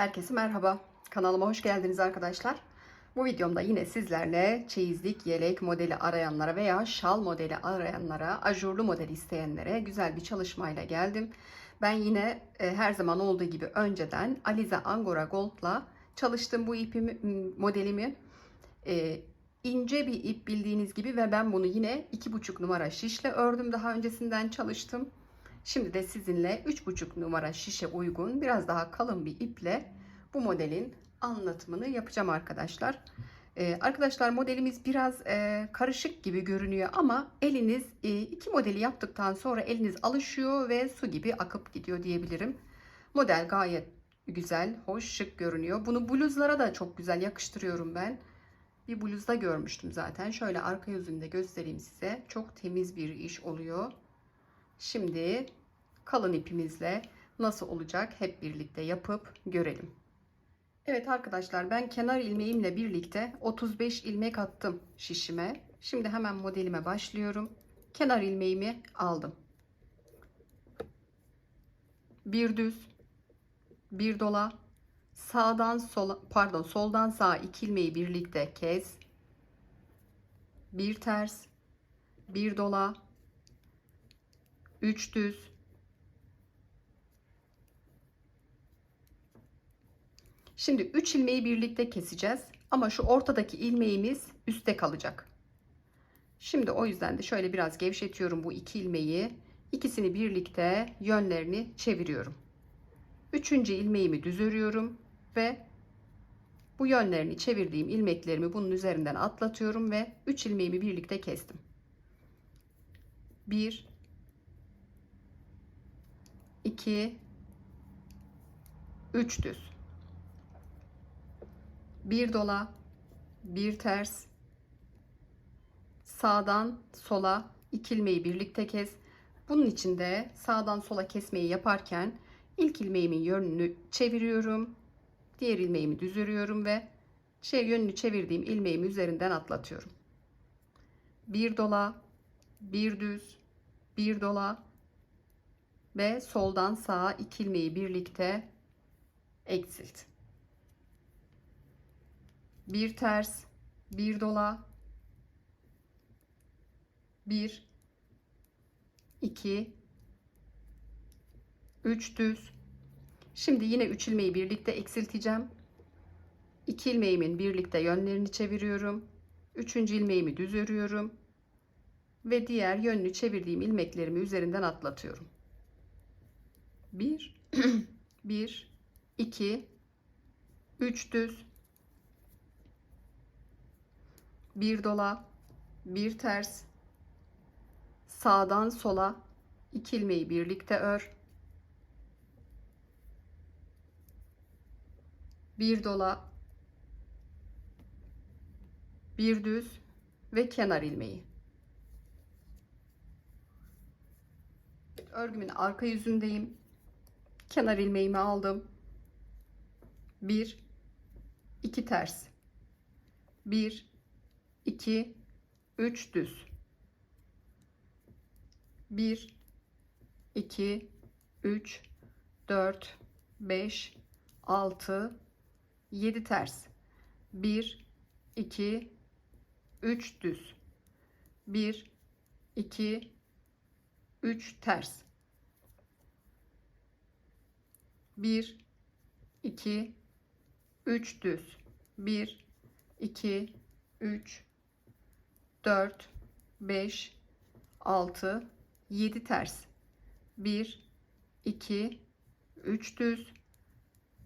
Herkese merhaba. Kanalıma hoş geldiniz arkadaşlar. Bu videomda yine sizlerle çeyizlik yelek modeli arayanlara veya şal modeli arayanlara, ajurlu model isteyenlere güzel bir çalışmayla geldim. Ben yine e, her zaman olduğu gibi önceden Alize Angora Gold'la çalıştım bu ipimi, modelimi. E, ince bir ip bildiğiniz gibi ve ben bunu yine 2,5 numara şişle ördüm. Daha öncesinden çalıştım. Şimdi de sizinle 3,5 numara şişe uygun biraz daha kalın bir iple bu modelin anlatımını yapacağım arkadaşlar. Ee, arkadaşlar modelimiz biraz e, karışık gibi görünüyor ama eliniz e, iki modeli yaptıktan sonra eliniz alışıyor ve su gibi akıp gidiyor diyebilirim. Model gayet güzel, hoş, şık görünüyor. Bunu bluzlara da çok güzel yakıştırıyorum ben. Bir bluzda görmüştüm zaten. Şöyle arka yüzünde göstereyim size. Çok temiz bir iş oluyor. Şimdi kalın ipimizle nasıl olacak hep birlikte yapıp görelim. Evet arkadaşlar ben kenar ilmeğimle birlikte 35 ilmek attım şişime. Şimdi hemen modelime başlıyorum. Kenar ilmeğimi aldım. Bir düz, bir dola, sağdan sola pardon soldan sağa iki ilmeği birlikte kes. Bir ters, bir dola, 3 düz Şimdi 3 ilmeği birlikte keseceğiz ama şu ortadaki ilmeğimiz üstte kalacak. Şimdi o yüzden de şöyle biraz gevşetiyorum bu iki ilmeği. İkisini birlikte yönlerini çeviriyorum. Üçüncü ilmeğimi düz örüyorum ve bu yönlerini çevirdiğim ilmeklerimi bunun üzerinden atlatıyorum ve 3 ilmeğimi birlikte kestim. 1 2 3 düz. Bir dola, bir ters. Sağdan sola iki ilmeği birlikte kes. Bunun için de sağdan sola kesmeyi yaparken ilk ilmeğimin yönünü çeviriyorum. Diğer ilmeğimi düz örüyorum ve şey yönünü çevirdiğim ilmeğimi üzerinden atlatıyorum. Bir dola, bir düz, bir dola, ve soldan sağa iki ilmeği birlikte eksilt. Bir ters, bir dola, bir, iki, üç düz. Şimdi yine üç ilmeği birlikte eksilteceğim. İki ilmeğimin birlikte yönlerini çeviriyorum. Üçüncü ilmeğimi düz örüyorum. Ve diğer yönünü çevirdiğim ilmeklerimi üzerinden atlatıyorum. 1 1 2 3 düz bir dola bir ters sağdan sola iki ilmeği birlikte ör bir dola bir düz ve kenar ilmeği örgümün arka yüzündeyim kenar ilmeğimi aldım. 1 2 ters. 1 2 3 düz. 1 2 3 4 5 6 7 ters. 1 2 3 düz. 1 2 3 ters. 1 2 3 düz 1 2 3 4 5 6 7 ters. 1 2 3 düz.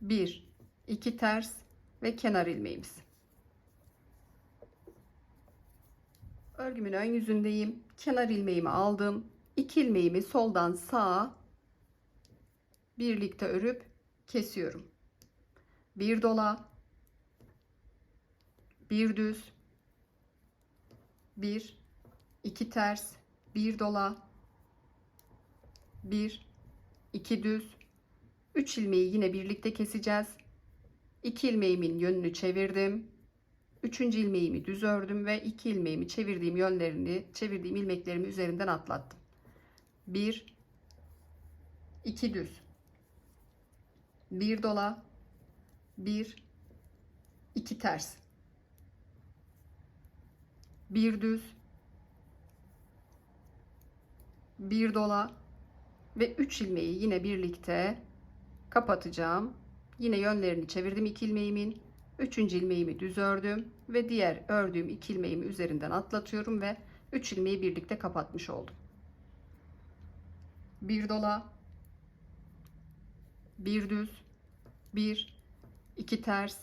1 2 ters ve kenar ilmeğimiz. Örgümün ön yüzündeyim. Kenar ilmeğimi aldım. 2 ilmeğimi soldan sağa birlikte örüp kesiyorum. Bir dola, bir düz, bir, iki ters, bir dola, bir, iki düz, üç ilmeği yine birlikte keseceğiz. İki ilmeğimin yönünü çevirdim. Üçüncü ilmeğimi düz ördüm ve iki ilmeğimi çevirdiğim yönlerini, çevirdiğim ilmeklerimi üzerinden atlattım. Bir, iki düz, bir dola bir, iki ters, bir düz, bir dola. Ve 3 ilmeği yine birlikte kapatacağım. Yine yönlerini çevirdim iki ilmeğimin. Üçüncü ilmeğimi düz ördüm. Ve diğer ördüğüm iki ilmeğimi üzerinden atlatıyorum ve 3 ilmeği birlikte kapatmış oldum. Bir dola, bir düz, bir, iki ters,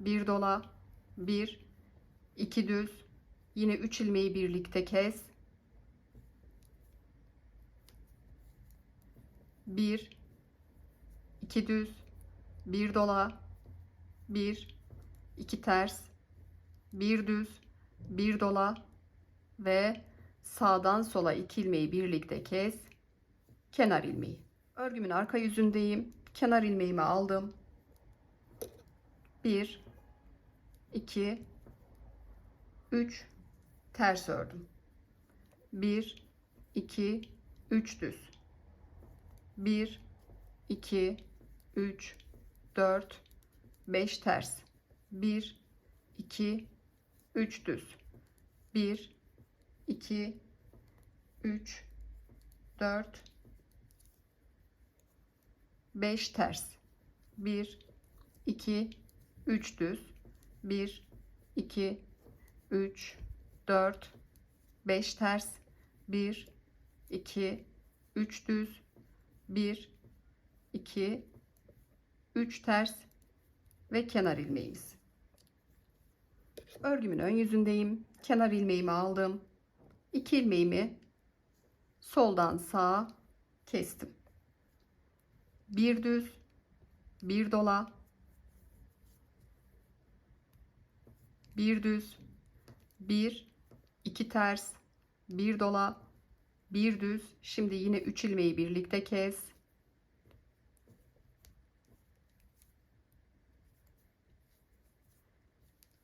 bir dola, bir, iki düz, yine 3 ilmeği birlikte kes. Bir, iki düz, bir dola, bir, iki ters, bir düz, bir dola ve sağdan sola iki ilmeği birlikte kes. Kenar ilmeği. Örgümün arka yüzündeyim. Kenar ilmeğimi aldım. 1 2 3 ters ördüm. 1 2 3 düz. 1 2 3 4 5 ters. 1 2 3 düz. 1 2 3 4 5 ters. 1 2 3 düz. 1 2 3 4 5 ters. 1 2 3 düz. 1 2 3 ters ve kenar ilmeğimiz. Örgümün ön yüzündeyim. Kenar ilmeğimi aldım. 2 ilmeğimi soldan sağa kestim. Bir düz, bir dola, bir düz, bir, iki ters, bir dola, bir düz. Şimdi yine 3 ilmeği birlikte kes.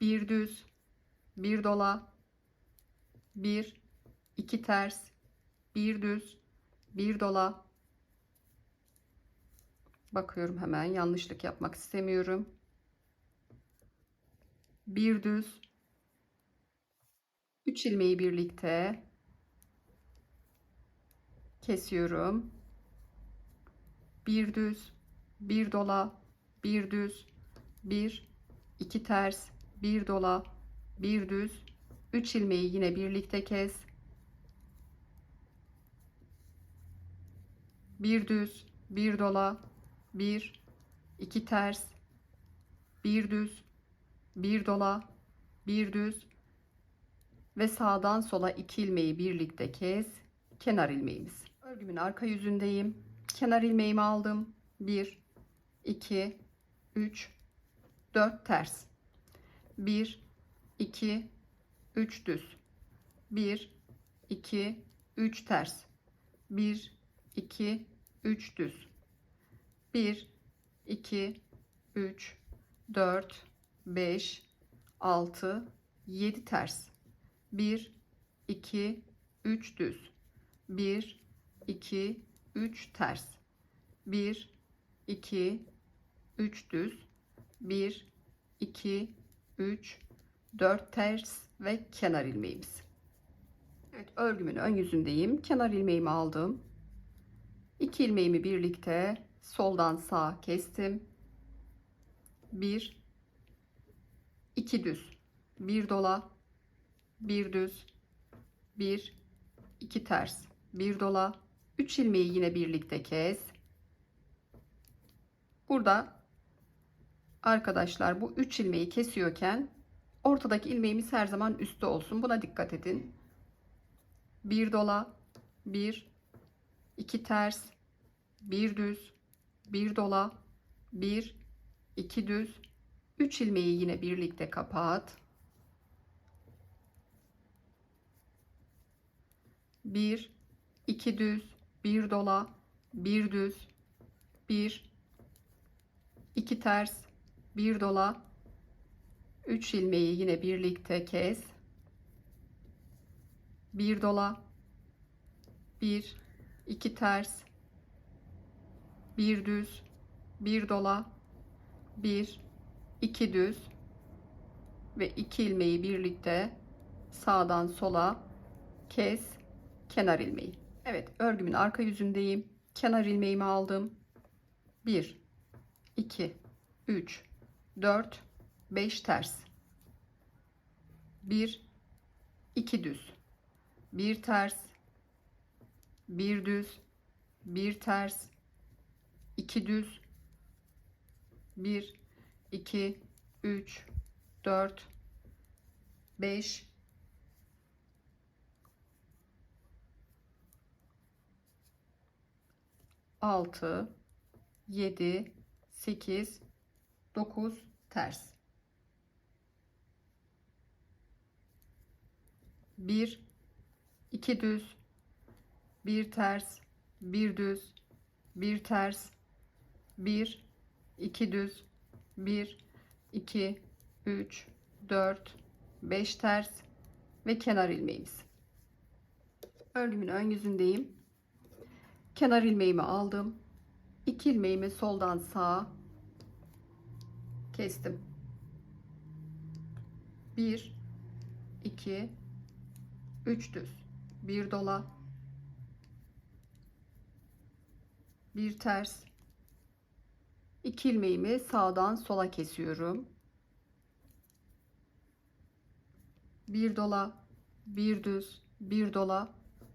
Bir düz, bir dola, bir, iki ters, bir düz, bir dola. Bakıyorum hemen yanlışlık yapmak istemiyorum. Bir düz, üç ilmeği birlikte kesiyorum. Bir düz, bir dola, bir düz, bir, iki ters, bir dola, bir düz, üç ilmeği yine birlikte kes. Bir düz, bir dola, bir, iki ters, bir düz, bir dola, bir düz ve sağdan sola iki ilmeği birlikte kes. Kenar ilmeğimiz. Örgümün arka yüzündeyim. Kenar ilmeğimi aldım. 1 2 3 4 ters. 1 2 3 düz. 1 2 3 ters. 1 2 3 düz. 1 2 3 4 5 6 7 ters. 1 2 3 düz. 1 2 3 ters. 1 2 3 düz. 1 2 3 4 ters ve kenar ilmeğimiz. Evet, örgümün ön yüzündeyim. Kenar ilmeğimi aldım. 2 ilmeğimi birlikte soldan sağa kestim. 1 2 düz. 1 dola, 1 düz, 1 2 ters, 1 dola, 3 ilmeği yine birlikte kes. Burada arkadaşlar bu 3 ilmeği kesiyorken ortadaki ilmeğimiz her zaman üstte olsun. Buna dikkat edin. 1 dola, 1 2 ters, 1 düz, 1 dola, 1 2 düz, 3 ilmeği yine birlikte kapat. 1 2 düz, 1 dola, 1 düz, 1 2 ters, 1 dola, 3 ilmeği yine birlikte kes. 1 dola, 1 2 ters, bir düz, bir dola, bir, 2 düz ve 2 ilmeği birlikte sağdan sola kes kenar ilmeği. Evet örgümün arka yüzündeyim. Kenar ilmeğimi aldım. 1 2 3 4 5 ters. 1 2 düz. 1 ters. 1 düz. 1 ters. 2 düz. 1 2 3 4 5 6 7 8 9 ters. 1 2 düz 1 ters 1 düz 1 ters 1 2 düz 1 2 3 4 5 ters ve kenar ilmeğimiz. Örgümün ön yüzündeyim kenar ilmeğimi aldım. 2 ilmeğimi soldan sağa kestim. 1 2 3 düz. Bir dola. Bir ters. 2 ilmeğimi sağdan sola kesiyorum. Bir dola bir düz bir dola.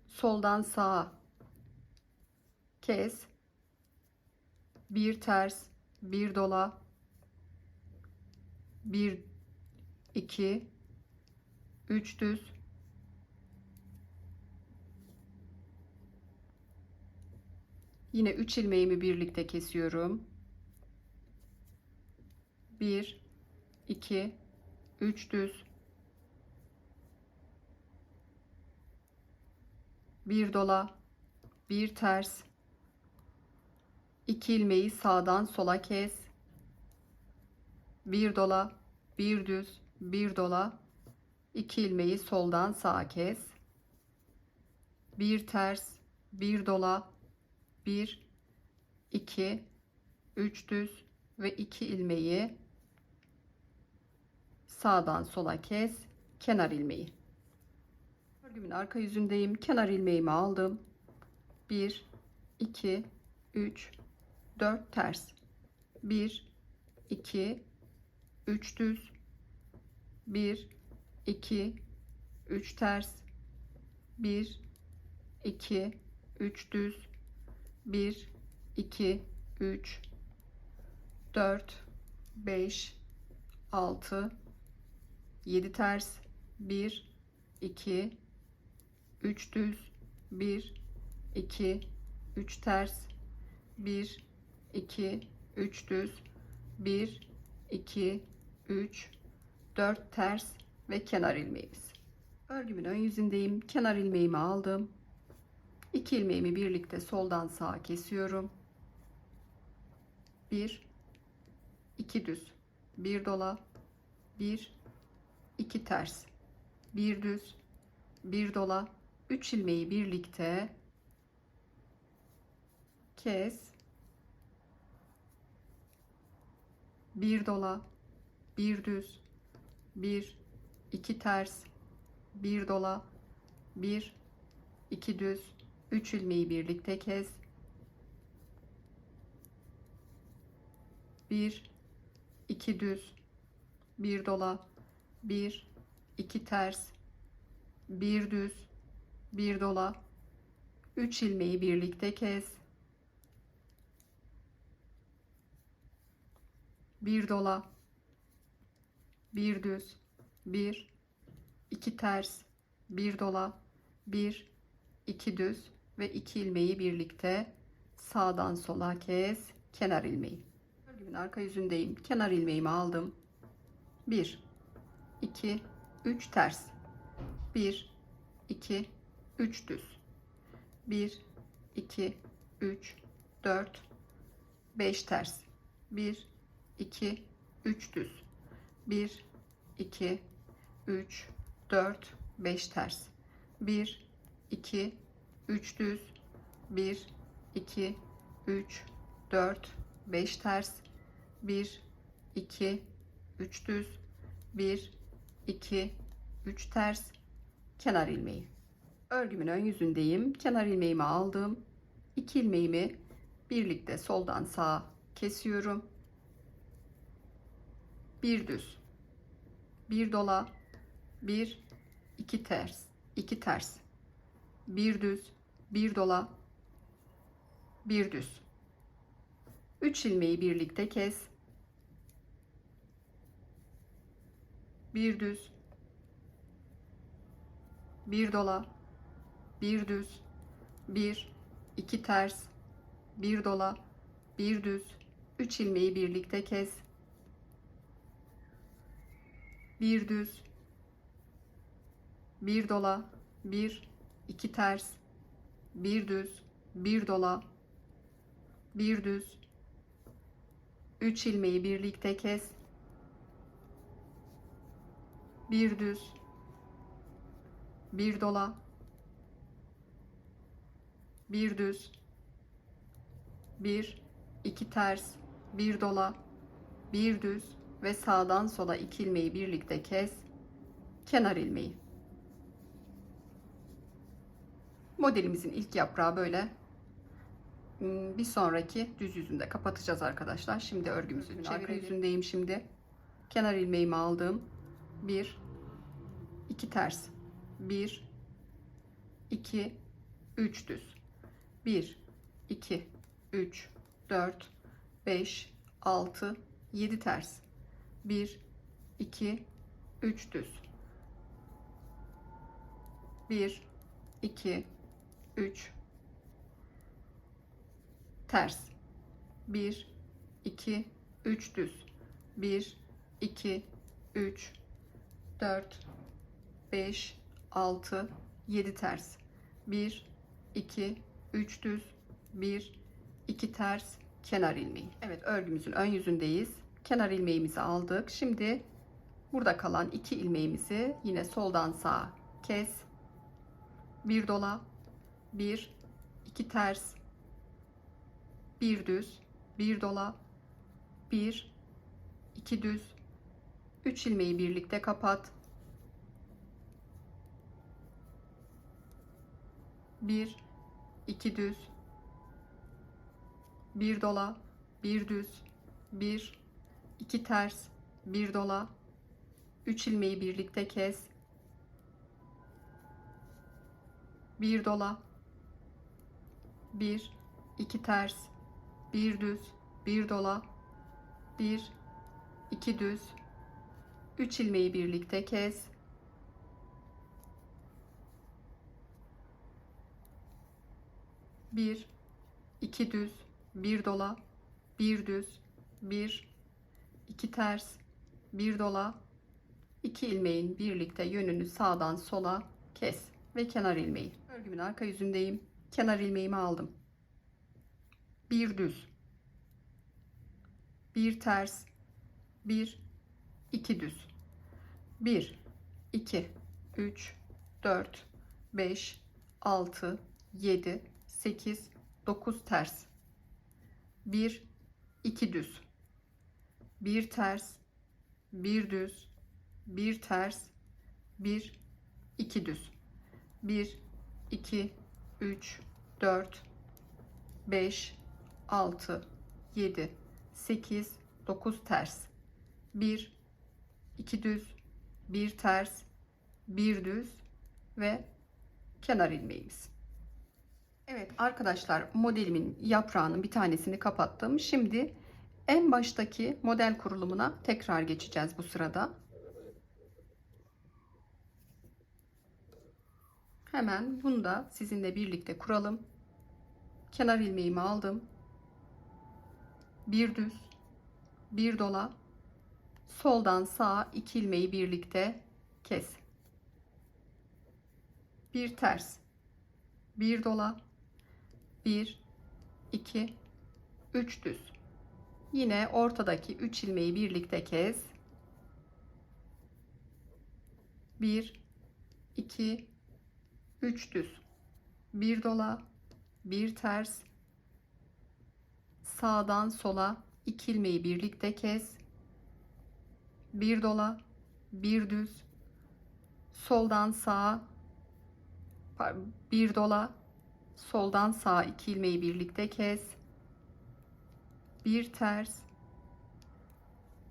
Soldan sağa kes bir ters bir dola. Bir iki. Üç düz. Yine üç ilmeğimi birlikte kesiyorum. Bir iki. Üç düz. Bir dola. Bir ters 2 ilmeği sağdan sola kes. Bir dola, bir düz, bir dola. 2 ilmeği soldan sağa kes. Bir ters, bir dola, bir, iki, üç düz ve 2 ilmeği sağdan sola kes. Kenar ilmeği. Örgümün arka yüzündeyim. Kenar ilmeğimi aldım. 1 2 3 4 ters. 1 2 3 düz. 1 2 3 ters. 1 2 3 düz. 1 2 3 4 5 6 7 ters. 1 2 3 düz. 1 2 3 ters. 1 2 3 düz 1 2 3 4 ters ve kenar ilmeğimiz. Örgümün ön yüzündeyim kenar ilmeğimi aldım. 2 ilmeğimi birlikte soldan sağa kesiyorum. 1 2 düz 1 dola 1 2 ters 1 düz 1 dola. 3 ilmeği birlikte kes bir dola bir düz bir iki ters bir dola bir iki düz üç ilmeği birlikte kes. Bir iki düz bir dola bir iki ters bir düz bir dola üç ilmeği birlikte kes bir dola. Bir düz. Bir. İki ters. Bir dola. Bir. İki düz. Ve iki ilmeği birlikte sağdan sola kes. Kenar ilmeği. Örgümün arka yüzündeyim. Kenar ilmeğimi aldım. 1 2 3 ters. 1 2 3 düz. 1 2 3 4 5 ters. 1 2 3 düz. 1 2 3 4 5 ters. 1 2 3 düz. 1 2 3 4 5 ters. 1 2 3 düz. 1 2 3 ters. Kenar ilmeği. Örgümün ön yüzündeyim. Kenar ilmeğimi aldım. 2 ilmeğimi birlikte soldan sağa kesiyorum bir düz. Bir dola. Bir iki ters. İki ters. Bir düz. Bir dola. Bir düz. 3 ilmeği birlikte kes. Bir düz. Bir dola. Bir düz. Bir iki ters. Bir dola. Bir düz. 3 ilmeği birlikte kes bir düz. Bir dola. Bir. İki ters. Bir düz. Bir dola. Bir düz. 3 ilmeği birlikte kes. Bir düz. Bir dola. Bir düz. Bir. İki ters. Bir dola. Bir düz ve sağdan sola iki ilmeği birlikte kes kenar ilmeği. Modelimizin ilk yaprağı böyle. Hmm, bir sonraki düz yüzünde kapatacağız arkadaşlar. Şimdi örgümüzün arka yüzündeyim şimdi. Kenar ilmeğimi aldım. 1 2 ters. 1 2 3 düz. 1 2 3 4 5 6 7 ters 1 2 3 düz. 1 2 3 ters. 1 2 3 düz. 1 2 3 4 5 6 7 ters. 1 2 3 düz. 1 2 ters. Kenar ilmeği Evet örgümüzün ön yüzündeyiz kenar ilmeğimizi aldık. Şimdi burada kalan iki ilmeğimizi yine soldan sağa kes. Bir dola bir iki ters bir düz bir dola bir iki düz. 3 ilmeği birlikte kapat. 1 2 düz. Bir dola bir düz. Bir iki ters bir dola. 3 ilmeği birlikte kes. Bir dola. Bir iki ters. Bir düz bir dola. Bir iki düz. 3 ilmeği birlikte kes. Bir iki düz. Bir dola. Bir düz. Bir iki ters bir dola. İki ilmeğin birlikte yönünü sağdan sola kes ve kenar ilmeği. Örgümün arka yüzündeyim. Kenar ilmeğimi aldım. Bir düz. Bir ters. Bir iki düz. 1 2 3 4 5 6 7 8 9 ters. 1 2 düz bir ters bir düz bir ters bir iki düz. 1 2 3 4 5 6 7 8 9 ters. 1 2 düz bir ters bir düz ve kenar ilmeğimiz. Evet arkadaşlar modelimin yaprağının bir tanesini kapattım. Şimdi en baştaki model kurulumuna tekrar geçeceğiz bu sırada. Hemen bunu da sizinle birlikte kuralım. Kenar ilmeğimi aldım. Bir düz bir dola. Soldan sağa iki ilmeği birlikte kes. Bir ters bir dola. Bir iki üç düz yine ortadaki üç ilmeği birlikte kes. Bir iki üç düz. Bir dola bir ters. Sağdan sola iki ilmeği birlikte kes. Bir dola, bir düz, soldan sağa, par- bir dola, soldan sağa iki ilmeği birlikte kes, bir ters,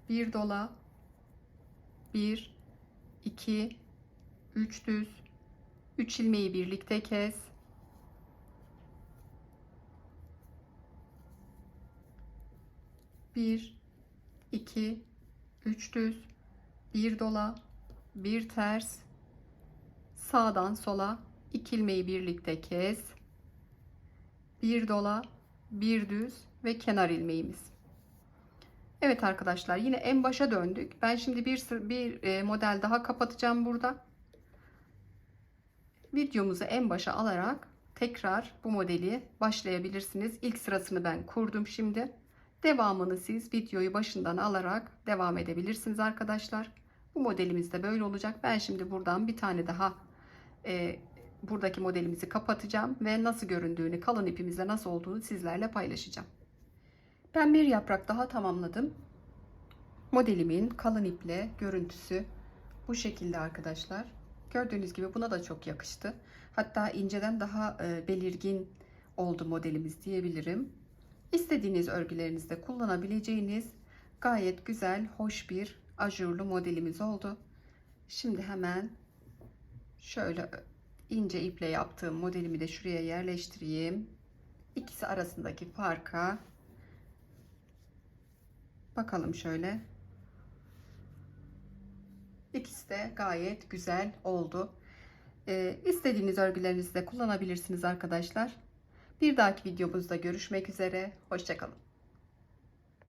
bir dola, bir, iki, üç düz, üç ilmeği birlikte kes, bir, iki, üç düz, bir dola, bir ters, sağdan sola iki ilmeği birlikte kes, bir dola, bir düz ve kenar ilmeğimiz. Evet arkadaşlar yine en başa döndük. Ben şimdi bir bir e, model daha kapatacağım burada. Videomuzu en başa alarak tekrar bu modeli başlayabilirsiniz. İlk sırasını ben kurdum şimdi. Devamını siz videoyu başından alarak devam edebilirsiniz arkadaşlar. Bu modelimiz de böyle olacak. Ben şimdi buradan bir tane daha e, buradaki modelimizi kapatacağım ve nasıl göründüğünü, kalın ipimizde nasıl olduğunu sizlerle paylaşacağım. Ben bir yaprak daha tamamladım. Modelimin kalın iple görüntüsü bu şekilde arkadaşlar. Gördüğünüz gibi buna da çok yakıştı. Hatta inceden daha e, belirgin oldu modelimiz diyebilirim. İstediğiniz örgülerinizde kullanabileceğiniz gayet güzel, hoş bir ajurlu modelimiz oldu. Şimdi hemen şöyle ince iple yaptığım modelimi de şuraya yerleştireyim. İkisi arasındaki farka bakalım şöyle. İkisi de gayet güzel oldu. Ee, istediğiniz örgülerinizde kullanabilirsiniz arkadaşlar. Bir dahaki videomuzda görüşmek üzere. Hoşçakalın.